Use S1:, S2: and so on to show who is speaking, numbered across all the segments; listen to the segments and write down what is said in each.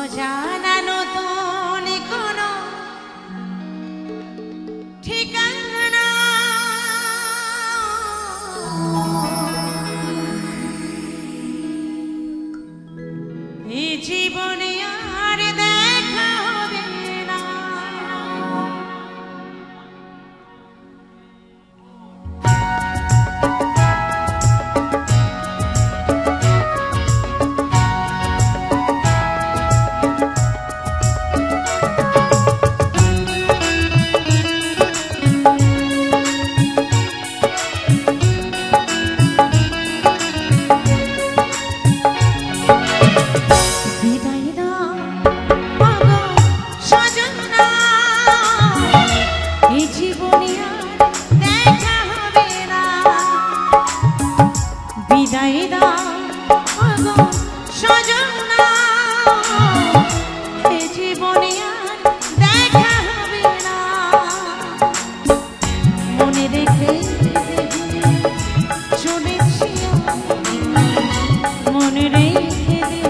S1: অজানা নতুন ছেড়ে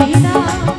S1: বিদায়